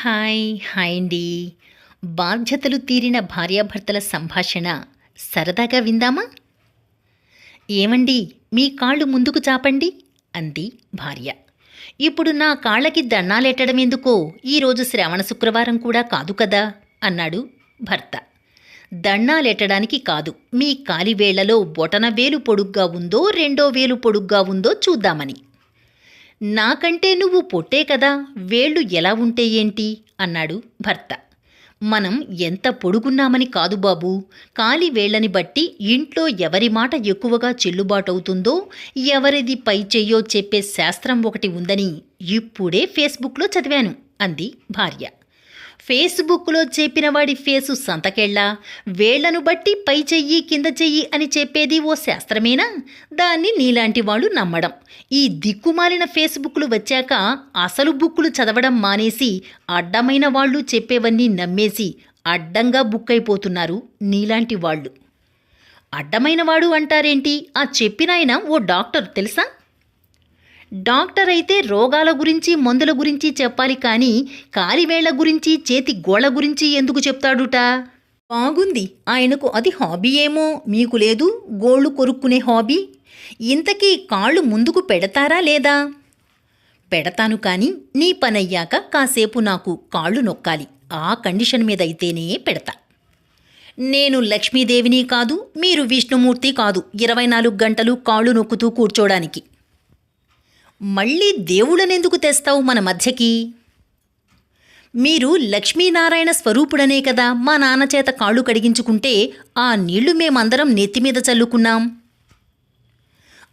Hi hi అండి. బాధ్యతలు తీరిన భార్యాభర్తల సంభాషణ సరదాగా విందామా? ఏమండి మీ కాళ్ళు ముందుకు చాపండి అంది భార్య. ఇప్పుడు నా కాళ్ళకి దండాలెట్టడం ఎందుకో ఈరోజు శ్రావణ శుక్రవారం కూడా కాదు కదా అన్నాడు భర్త. దండాలెట్టడానికి కాదు మీ కాలివేళ్ళలో బొటన వేలు పొడుగ్గా ఉందో రెండో వేలు పొడుగ్గా ఉందో చూద్దామని. నాకంటే నువ్వు పొట్టే కదా వేళ్ళు ఎలా ఉంటే ఏంటి? అన్నాడు భర్త. మనం ఎంత పొడుగున్నామని కాదు బాబు. కాలి వేళ్ళని బట్టి ఇంట్లో ఎవరి మాట ఎక్కువగా చెల్లుబాటవుతుందో ఎవరిది పై చెయ్యో చెప్పే శాస్త్రం ఒకటి ఉందని ఇప్పుడే ఫేస్బుక్లో చదివాను అంది భార్య. ఫేస్బుక్లో చెప్పిన వాడి ఫేసు సంతకెళ్ళా? వేళ్ళను బట్టి పై చెయ్యి కింద చెయ్యి అని చెప్పేది ఓ శాస్త్రమేనా? దాన్ని నీలాంటి వాళ్ళు నమ్మడం. ఈ దిక్కుమాలిన ఫేస్బుక్లు వచ్చాక అసలు బుక్కులు చదవడం మానేసి అడ్డమైన వాళ్ళు చెప్పేవన్నీ నమ్మేసి అడ్డంగా బుక్ అయిపోతున్నారు నీలాంటి వాళ్ళు. అడ్డమైన వాడు అంటారేంటి? ఆ చెప్పినాయన ఓ డాక్టర్ తెలుసా? డాక్టర్ అయితే రోగాల గురించి మందుల గురించి చెప్పాలి కానీ కాలివేళ్ళ గురించి చేతి గోళ్ళ గురించి ఎందుకు చెప్తాడుట? బాగుంది. ఆయనకు అది హాబీ ఏమో. మీకు లేదు? గోళ్ళు కొరుక్కునే హాబీ? ఇంతకీ కాళ్ళు ముందుకు పెడతారా లేదా? పెడతాను కానీ నీ పనయ్యాక కాసేపు నాకు కాళ్ళు నొక్కాలి. ఆ కండిషన్ మీద అయితేనే పెడతా. నేను లక్ష్మీదేవిని కాదు మీరు విష్ణుమూర్తి కాదు. ఇరవై నాలుగు గంటలు కాళ్ళు నొక్కుతూ కూర్చోడానికి. మళ్ళీ దేవుడనెందుకు తెస్తావు మన మధ్యకి? మీరు లక్ష్మీనారాయణ స్వరూపుడనే కదా మా నాన్న చేత కాళ్ళు కడిగించుకుంటే ఆ నీళ్ళు మేమందరం నెత్తిమీద చల్లుకున్నాం.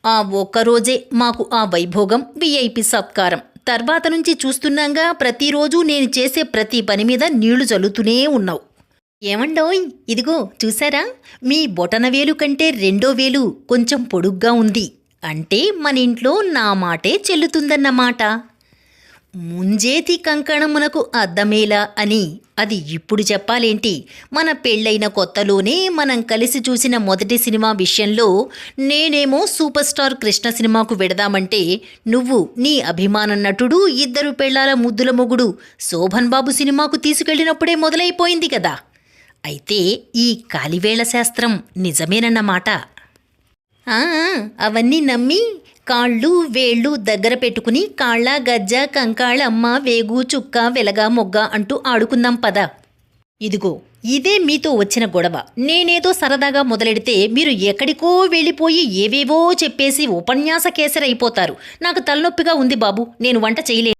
ఆ ఒక్కరోజే మాకు ఆ వైభోగం విఐపి సత్కారం. తర్వాత నుంచి చూస్తున్నాగా ప్రతిరోజు నేను చేసే ప్రతి పని మీద నీళ్ళు చల్లుతూనే ఉన్నావు. ఏమండోయ్? ఇదిగో చూసారా? మీ బొటన వేలు కంటే రెండో వేలు కొంచెం పొడుగ్గా ఉంది. అంటే మన ఇంట్లో నా మాటే చెల్లుతుందన్నమాట. ముంజేతి కంకణమునకు అద్దమేలా అని అది ఇప్పుడు చెప్పాలేంటి? మన పెళ్ళైన కొత్తలోనే మనం కలిసి చూసిన మొదటి సినిమా విషయంలో నేనేమో సూపర్ స్టార్ కృష్ణ సినిమాకు వెడదామంటే నువ్వు నీ అభిమాన నటుడు ఇద్దరు పెళ్ళాల ముద్దుల మొగుడు శోభన్ బాబు సినిమాకు తీసుకెళ్ళినప్పుడే మొదలైపోయింది కదా. అయితే ఈ కాలివేళ శాస్త్రం నిజమేనన్నమాట. అవన్నీ నమ్మి కాళ్ళు వేళ్ళు దగ్గర పెట్టుకుని కాళ్ళ గజ్జ కంకాళమ్మ వేగు చుక్క వెలగ మొగ్గ అంటూ ఆడుకుందాం పద. ఇదిగో ఇదే మీతో వచ్చిన గొడవ. నేనేదో సరదాగా మొదలెడితే మీరు ఎక్కడికో వెళ్ళిపోయి ఏవేవో చెప్పేసి ఉపన్యాస కేసరైపోతారు. నాకు తలనొప్పిగా ఉంది బాబు నేను వంట చేయలేను